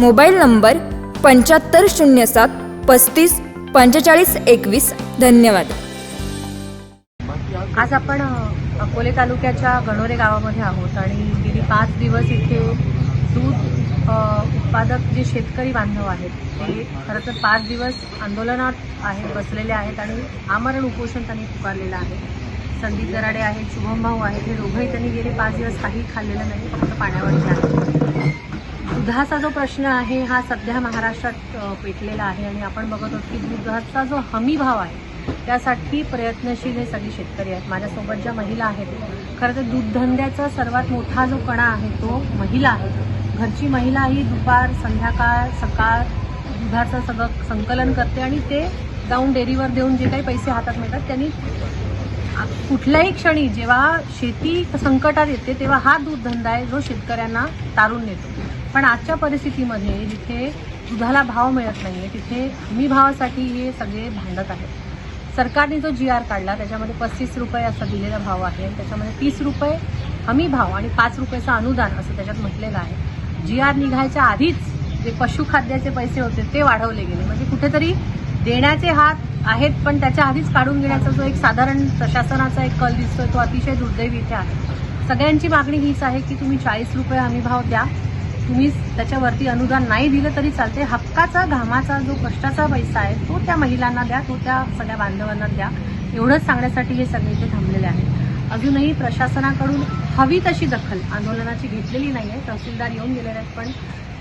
mobile number पंच्याहत्तर शून्य सात पस्तीस पंचेचाळीस एकवीस. धन्यवाद. आज आपण अकोले तालुक्याच्या गणोरे गावामध्ये आहोत आणि गेली पाच दिवस इथे दूध उत्पादक जे शेतकरी बांधव आहेत ते खरं तर पाच दिवस आंदोलनात आहेत बसलेले आहेत आणि आमरण उपोषण त्यांनी पुकारलेलं आहे. संदीप दराडे आहेत शुभम भाऊ आहेत हे दोघंही त्यांनी गेले पाच दिवस काही खाल्लेलं नाही फक्त पाण्यावरचे आहेत दुधाचा जो प्रश्न आहे हा सध्या महाराष्ट्रात पेटलेला आहे आणि आपण बघत आहोत की दुधाचा जो हमी भाव आहे त्यासाठी प्रयत्नशील हे सगळे शेतकरी आहेत. माझ्यासोबत ज्या महिला आहेत खरं तर दूधधंद्याचा सर्वात मोठा जो कणा आहे तो महिला आहे. घरची महिला ही दुपार संध्याकाळ सकाळ दुधाचं सगळं संकलन करते आणि ते जाऊन डेअरीवर देऊन जे काही पैसे हातात मिळतात त्यांनी कुठल्याही क्षणी जेव्हा शेती संकटात येते तेव्हा हा दूधधंदा आहे जो शेतकऱ्यांना तारून नेतो. पण आजच्या परिस्थितीमध्ये जिथे दुधाला भाव मिळत नाहीये तिथे हमी भावासाठी हे सगळे भांडत आहेत. सरकारने जो जी आर काढला त्याच्यामध्ये पस्तीस रुपये असा दिलेला भाव आहे. आणि त्याच्यामध्ये तीस रुपये हमी भाव आणि पाच रुपयाचं अनुदान असं त्याच्यात म्हटलेलं आहे. जी आर निघायच्या आधीच जे पशुखाद्याचे पैसे होते ते वाढवले गेले. म्हणजे कुठेतरी देण्याचे हात आहेत पण त्याच्या आधीच काढून घेण्याचा जो एक साधारण प्रशासनाचा एक कल दिसतोय तो अतिशय दुर्दैवी इथे आहे. सगळ्यांची मागणी हीच आहे की तुम्ही चाळीस रुपये हमी भाव द्या. तुम्ही त्याच्यावरती अनुदान नाही दिलं तरी चालते हक्काचा घामाचा जो कष्टाचा पैसा आहे तो त्या महिलांना द्या तो त्या सगळ्या बांधवांना द्या. एवढंच सांगण्यासाठी हे सगळे इथे थांबलेले आहेत. अजूनही प्रशासनाकडून हवी तशी दखल आंदोलनाची घेतलेली नाही आहे तहसीलदार येऊन गेलेले आहेत पण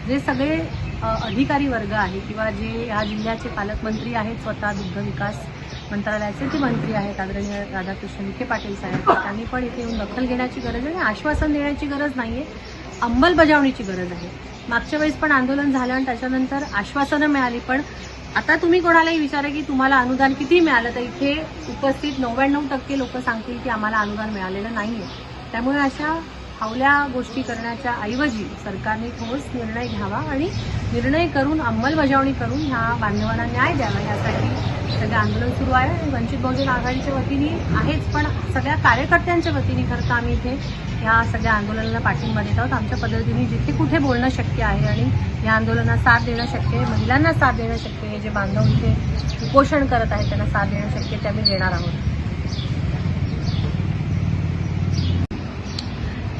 जे सगळे अधिकारी वर्ग आहे किंवा जे ह्या जिल्ह्याचे पालकमंत्री आहेत स्वतः दुग्ध विकास मंत्रालयाचे जे मंत्री आहेत आदरणीय राधाकृष्ण विखे पाटील साहेब त्यांनी पण इथे येऊन दखल घेण्याची गरज आहे आणि आश्वासन देण्याची गरज नाही आहे अंमलबजावणीची गरज आहे. मागच्या वेळेस पण आंदोलन झालं आणि त्याच्यानंतर आश्वासनं मिळाली पण आता तुम्ही कोणालाही विचारा की तुम्हाला अनुदान किती मिळालं? तर इथे उपस्थित नव्याण्णव टक्के लोक सांगतील की आम्हाला अनुदान मिळालेलं नाहीये. त्यामुळे अशा फावल्या गोष्टी करण्याच्या ऐवजी सरकारने ठोस निर्णय घ्यावा आणि निर्णय करून अंमलबजावणी करून ह्या बांधवांना न्याय द्यावा. यासाठी सगळं आंदोलन सुरू आहे आणि वंचित बहुजन आघाडीच्या वतीने आहेच पण सगळ्या कार्यकर्त्यांच्या वतीने खरं तर आम्ही इथे ह्या सगळ्या आंदोलनाला पाठिंबा देत आहोत. आमच्या पद्धतीने जिथे कुठे बोलणं शक्य आहे आणि या आंदोलनात साथ देणं शक्य आहे महिलांना साथ देणं शक्य आहे जे बांधव इथे उपोषण करत आहेत त्यांना साथ देणं शक्य आहे ते आम्ही देणार आहोत.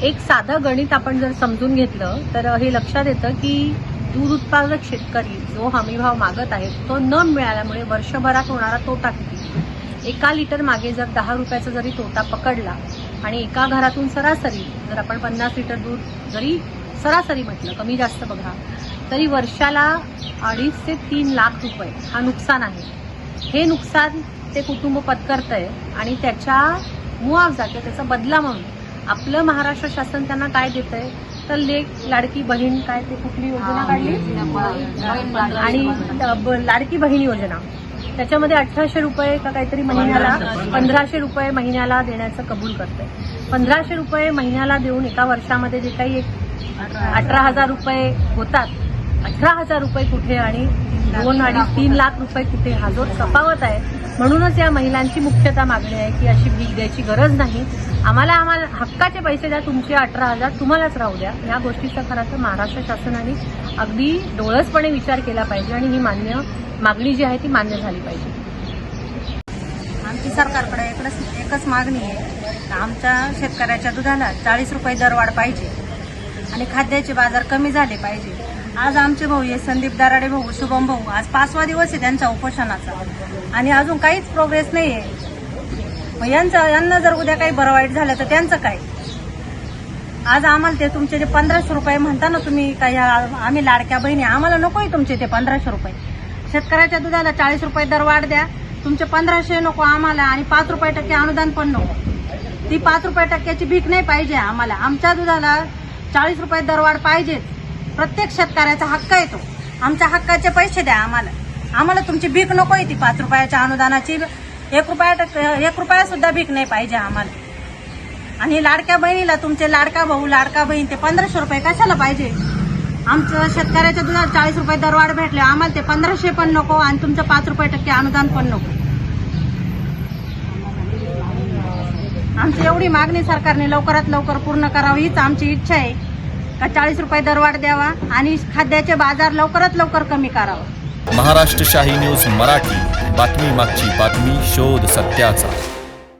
एक साधं गणित आपण जर समजून घेतलं तर हे लक्षात येतं की दूध उत्पादक शेतकरी जो हमीभाव मागत आहे तो न मिळाल्यामुळे वर्षभरात होणारा तोटा किती? एका लिटर मागे जर दहा रुपयाचा जरी तोटा पकडला आणि एका घरातून सरासरी जर आपण पन्नास लिटर दूध जरी सरासरी म्हटलं कमी जास्त बघा तरी वर्षाला अडीच ते तीन लाख रुपये हा नुकसान आहे. हे नुकसान ते कुटुंब पत्करतंय आणि त्याच्या मुआवजा किंवा त्याचा बदला म्हणून आपलं महाराष्ट्र शासन त्यांना काय देत आहे तर लेख लाडकी बहीण काय ते कुठली योजना काढली? आणि लाडकी बहीण योजना. त्याच्यामध्ये अठराशे रुपये का काहीतरी महिन्याला पंधराशे. रुपये महिन्याला देण्याचं कबूल करते पंधराशे रुपये महिन्याला देऊन एका वर्षामध्ये जे काही एक अठरा हजार रुपये होतात अठरा हजार रुपये कुठे आणि दोन अडीच तीन लाख रुपये कुठे हा जो तफावत आहे म्हणूनच या महिलांची मुख्यतः मागणी आहे की अशी भीक द्यायची गरज नाही. आम्हाला आम्हाला हक्काचे पैसे द्या तुमचे अठरा हजार तुम्हालाच राहू द्या. या गोष्टीचा खरं तर महाराष्ट्र शासनाने अगदी डोळसपणे विचार केला पाहिजे आणि ही मान्य मागणी जी आहे ती मान्य झाली पाहिजे. आमची सरकारकडे एकच एकच मागणी आहे आमच्या शेतकऱ्याच्या दुधाला चाळीस रुपये दरवाढ पाहिजे आणि खाद्याचे बाजार कमी झाले पाहिजे. आज आमचे भाऊ आहे संदीप दराडे भाऊ शुभम भाऊ. आज पाचवा दिवस आहे त्यांच्या उपोषणाचा. आणि अजून काहीच प्रोग्रेस नाही आहे मग यांचं यांना जर उद्या काही बरं वाईट झालं तर त्यांचं काय? आज आम्हाला ते तुमचे जे पंधराशे रुपये म्हणता ना तुम्ही काही आम्ही लाडक्या बहिणी आम्हाला नकोय तुमचे ते पंधराशे रुपये. शेतकऱ्याच्या दुधाला चाळीस रुपये दर वाढ द्या. तुमचे पंधराशे नको आम्हाला आणि पाच रुपये टक्के अनुदान पण नको. ती पाच रुपये टक्क्याची भीक नाही पाहिजे आम्हाला. आमच्या दुधाला चाळीस रुपये दरवाढ पाहिजेच. प्रत्येक शेतकऱ्याचा हक्क आहे तो. आमच्या हक्काचे पैसे द्या आम्हाला. आम्हाला तुमची भीक नको आहे ती पाच रुपयाच्या अनुदानाची. एक रुपया टक्के एक रुपया सुद्धा भीक नाही पाहिजे आम्हाला. आणि लाडक्या बहिणीला तुमचे लाडका भाऊ लाडका बहीण ते पंधराशे रुपये कशाला पाहिजे? आमचं शेतकऱ्याच्या दुधाला चाळीस रुपये दरवाढ भेटले आम्हाला ते पंधराशे पण नको आणि तुमचं पाच रुपये टक्के अनुदान पण नको. आमची एवढी मागणी सरकारने लवकरात लवकर पूर्ण करावी हीच आमची इच्छा आहे. का चाळीस रुपये दरवाढ द्यावा आणि खाद्याचे बाजार लवकरात लवकर कमी करावा. महाराष्ट्र शाही न्यूज मराठी. बातमी मागची बातमी शोध सत्याचा.